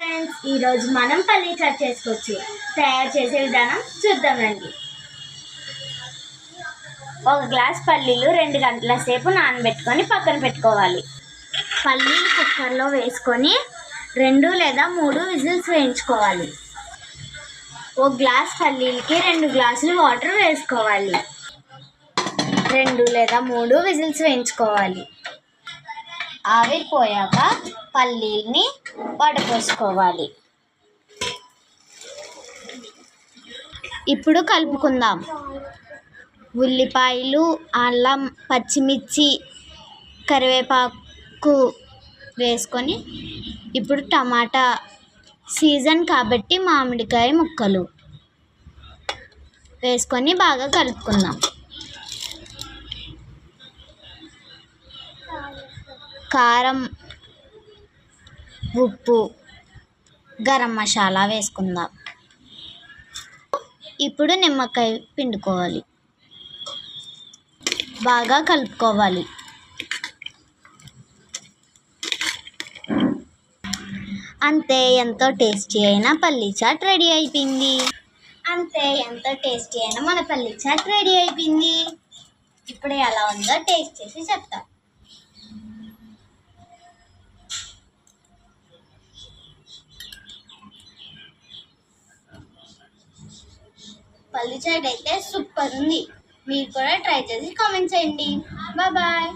Friends ఈరోజు మనం పల్లీ చాట్ చేసుకోవచ్చు. తయారు చేసే విధానం చూద్దామండి ఒక గ్లాస్ పల్లీలు రెండు గంటల సేపు నానబెట్టుకొని పక్కన పెట్టుకోవాలి. పల్లీలు కుక్కర్లో వేసుకొని రెండు లేదా మూడు విజిల్స్ వేయించుకోవాలి. ఒక గ్లాస్ పల్లీలకి రెండు గ్లాసులు వాటర్ వేసుకోవాలి. రెండు లేదా మూడు విజిల్స్ వేయించుకోవాలి. ఆవిరిపోయాక పల్లీల్ని వడపోసుకోవాలి. ఇప్పుడు కలుపుకుందాం. ఉల్లిపాయలు అల్లం పచ్చిమిర్చి కరివేపాకు వేసుకొని ఇప్పుడు టమాటా సీజన్ కాబట్టి మామిడికాయ ముక్కలు వేసుకొని బాగా కలుపుకుందాం. కారం ఉప్పు గరం మసాలా వేసుకుందాం. ఇప్పుడు నిమ్మకాయ పిండుకోవాలి. బాగా కలుపుకోవాలి. అంతే ఎంతో టేస్టీ అయిన పల్లీ చాట్ రెడీ అయిపోయింది. అంతే ఎంతో టేస్టీ అయిన మన పల్లీ చాట్ రెడీ అయిపోయింది. ఇప్పుడు ఎలా ఉందో టేస్ట్ చేసి చెప్తాం. పల్లి చాట్ అయితే సూపర్ ఉంది. మీరు కూడా ట్రై చేసి కామెంట్ చేయండి. Bye bye.